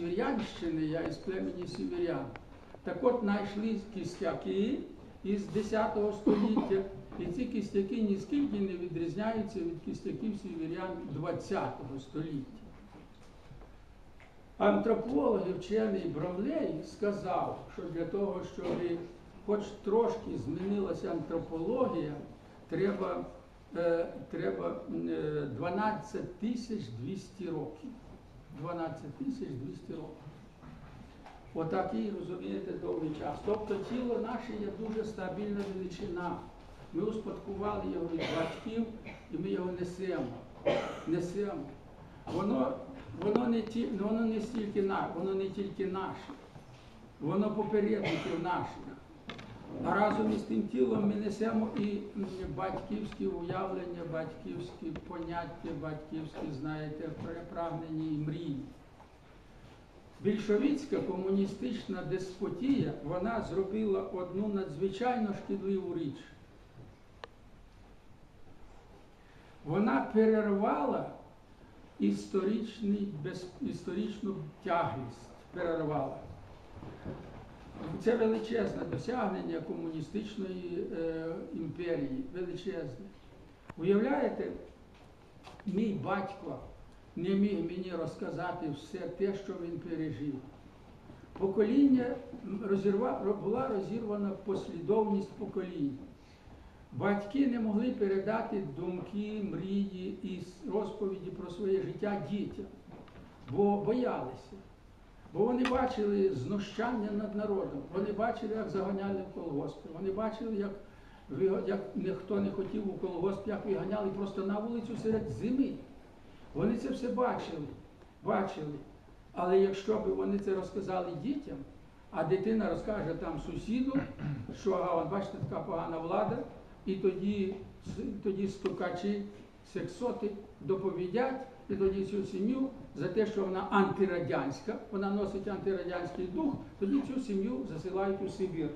Сіверянщини, я із племені Сіверян. Так от знайшли кістяки із 10 століття, і ці кістяки ніскільки не відрізняються від кістяків сіверян 20 століття. Антрополог і вчений Бромлей сказав, що для того, щоб хоч трошки змінилася антропологія, треба, е, треба е, 12 тисяч 200 років. 12 тисяч 200 років. Отакий, розумієте, довгий час. Тобто тіло наше є дуже стабільна величина. Ми успадкували його від батьків і ми його несемо. Несемо. Воно, воно, не, ті, воно не стільки на, воно не тільки наше, воно попередників наших. Разом із тим тілом ми несемо і батьківські уявлення, батьківські поняття, батьківські, знаєте, прагнення і мрії. Більшовицька комуністична деспотія, вона зробила одну надзвичайно шкідливу річ. Вона перервала історичну тяглість. Перервала. Це величезне досягнення комуністичної е, імперії, величезне. Уявляєте, мій батько не міг мені розказати все те, що він пережив. Покоління розірва, була розірвана послідовність поколінь. Батьки не могли передати думки, мрії і розповіді про своє життя дітям, бо боялися. Бо вони бачили знущання над народом, вони бачили, як заганяли в колгоспи, вони бачили, як, як ніхто не хотів у колгосп, як виганяли просто на вулицю серед зими. Вони це все бачили, бачили. Але якщо б вони це розказали дітям, а дитина розкаже там сусіду, що от бачите, така погана влада, і тоді, тоді стукачі, сексоти доповідять, і тоді цю сім'ю за те, що вона антирадянська, вона носить антирадянський дух, тоді цю сім'ю засилають у Сибір.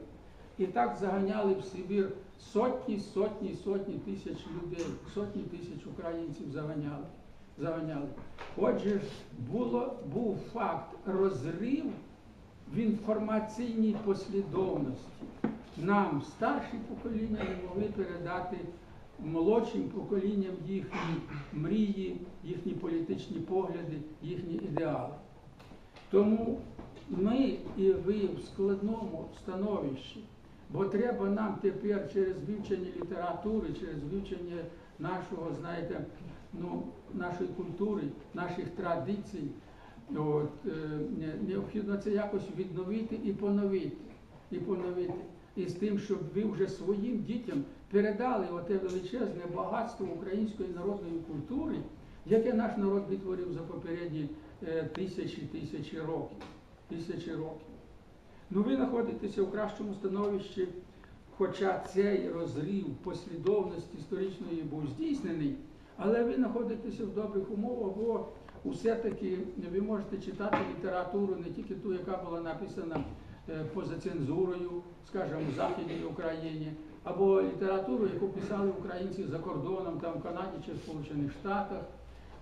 І так заганяли в Сибір сотні, сотні, сотні тисяч людей, сотні тисяч українців заганяли. заганяли. Отже, було, був факт розрив в інформаційній послідовності. Нам старші покоління не могли передати молодшим поколінням їхні мрії, їхні політичні погляди, їхні ідеали. Тому ми і ви в складному становищі, бо треба нам тепер через вивчення літератури, через вивчення нашого, знаєте, ну, нашої культури, наших традицій, от, е, необхідно це якось відновити і поновити. І поновити. І з тим, щоб ви вже своїм дітям передали оте величезне багатство української народної культури, яке наш народ витворив за попередні е, тисячі тисячі років. Тисячі років. Ну ви знаходитеся в кращому становищі, хоча цей розрив послідовності історичної був здійснений, але ви знаходитеся в добрих умовах, бо все-таки ви можете читати літературу не тільки ту, яка була написана е, поза цензурою, скажімо, в Західній Україні, або літературу, яку писали українці за кордоном, там в Канаді чи в Сполучених Штатах.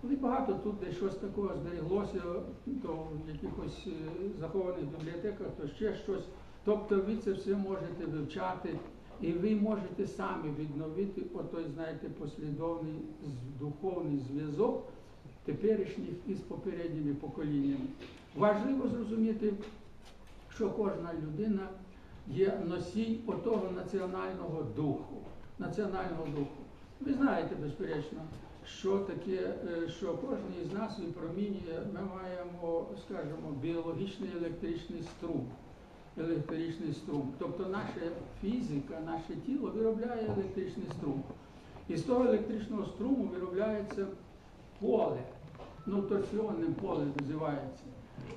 І багато тут десь щось такого зберіглося, то в якихось е, захованих бібліотеках, то ще щось. Тобто ви це все можете вивчати, і ви можете самі відновити отой, знаєте, послідовний духовний зв'язок теперішніх із попередніми поколіннями. Важливо зрозуміти, що кожна людина є носій отого національного духу. Національного духу. Ви знаєте, безперечно, що таке, е, що кожен із нас випромінює, ми маємо, скажімо, біологічний електричний струм. Електричний струм. Тобто наша фізика, наше тіло виробляє електричний струм. І з того електричного струму виробляється поле. Ну, торсіонне поле називається.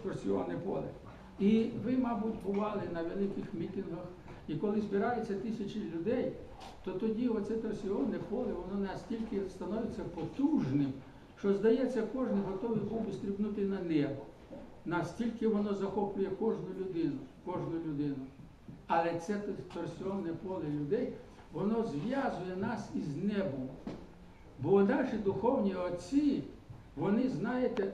Торсіонне поле. І ви, мабуть, бували на великих мітингах, і коли збираються тисячі людей, то тоді оце торсіонне поле, воно настільки становиться потужним, що здається, кожен готовий був би стрибнути на небо. Настільки воно захоплює кожну людину, кожну людину. Але це торсіонне поле людей, воно зв'язує нас із небом. Бо наші духовні отці, вони, знаєте,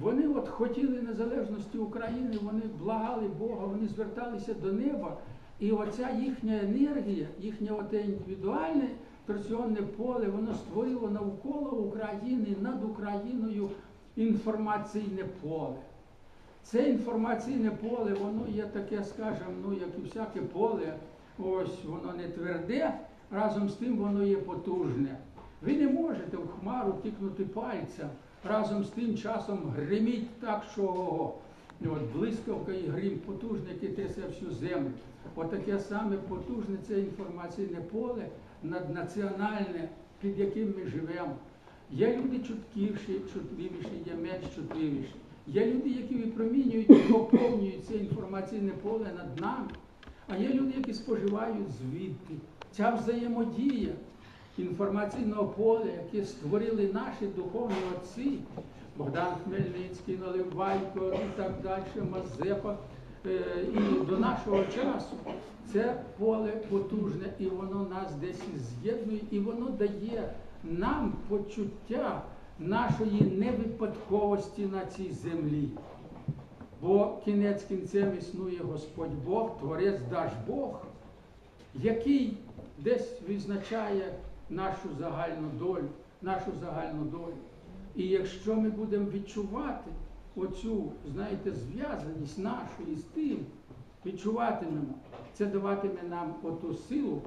Вони от хотіли незалежності України, вони благали Бога, вони зверталися до неба. І оця їхня енергія, їхнє оте індивідуальне торсіонне поле, воно створило навколо України, над Україною інформаційне поле. Це інформаційне поле, воно є таке, скажімо, ну як і всяке поле, ось воно не тверде, разом з тим воно є потужне. Ви не можете в хмару тикнути пальцем, разом з тим часом гриміть так, що ого. От блискавка і грім потужний, який трясе всю землю. Отаке саме потужне це інформаційне поле наднаціональне, під яким ми живемо. Є люди чуткіші, чутливіші, є менш чутливіші. Є люди, які випромінюють і поповнюють це інформаційне поле над нами. А є люди, які споживають звідти. Ця взаємодія інформаційного поля, яке створили наші духовні отці, Богдан Хмельницький, Наливайко і так далі, Мазепа. Е, І до нашого часу це поле потужне, і воно нас десь з'єднує, і воно дає нам почуття нашої невипадковості на цій землі. Бо кінець кінцем існує Господь Бог, Творець Даж Бог, який десь визначає нашу загальну долю, нашу загальну долю. І якщо ми будемо відчувати оцю, знаєте, зв'язаність нашу із тим, відчуватимемо, це даватиме нам оту силу,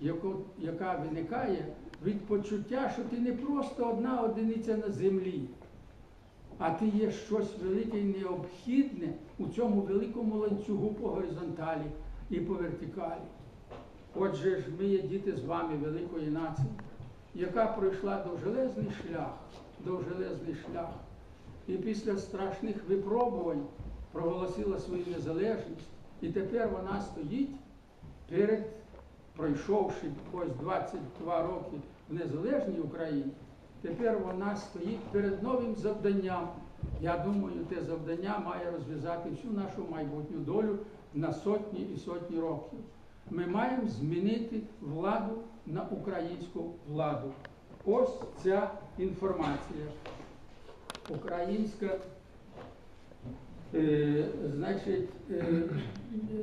яку, яка виникає від почуття, що ти не просто одна одиниця на землі, а ти є щось велике і необхідне у цьому великому ланцюгу по горизонталі і по вертикалі. Отже ж, ми є діти з вами великої нації, яка пройшла довжелезний шлях, довжелезний шлях, і після страшних випробувань проголосила свою незалежність, і тепер вона стоїть перед, пройшовши ось 22 роки в незалежній Україні, тепер вона стоїть перед новим завданням. Я думаю, те завдання має розв'язати всю нашу майбутню долю на сотні і сотні років. Ми маємо змінити владу на українську владу. Ось ця інформація. Українська, е, значить, е,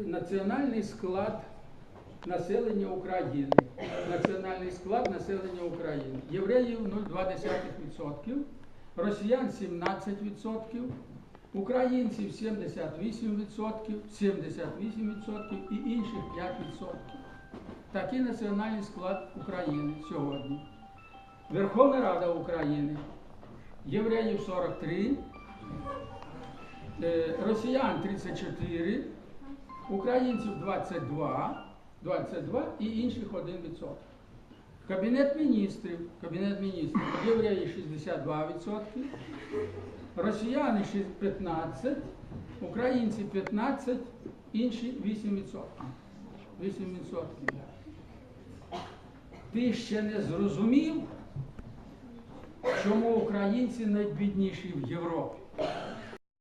національний склад населення України. Національний склад населення України. Євреїв 0,2%, росіян 17%, українців 78%, 78% і інших 5%. Такий національний склад України сьогодні. Верховна Рада України. Євреїв 43, е, росіян 34, українців 22, 22 і інших 1%. Кабінет міністрів, Кабінет міністрів, євреї 62%, росіяни шість- 15, українці 15, інші 8%. 8%. Ти ще не зрозумів, чому українці найбідніші в Європі.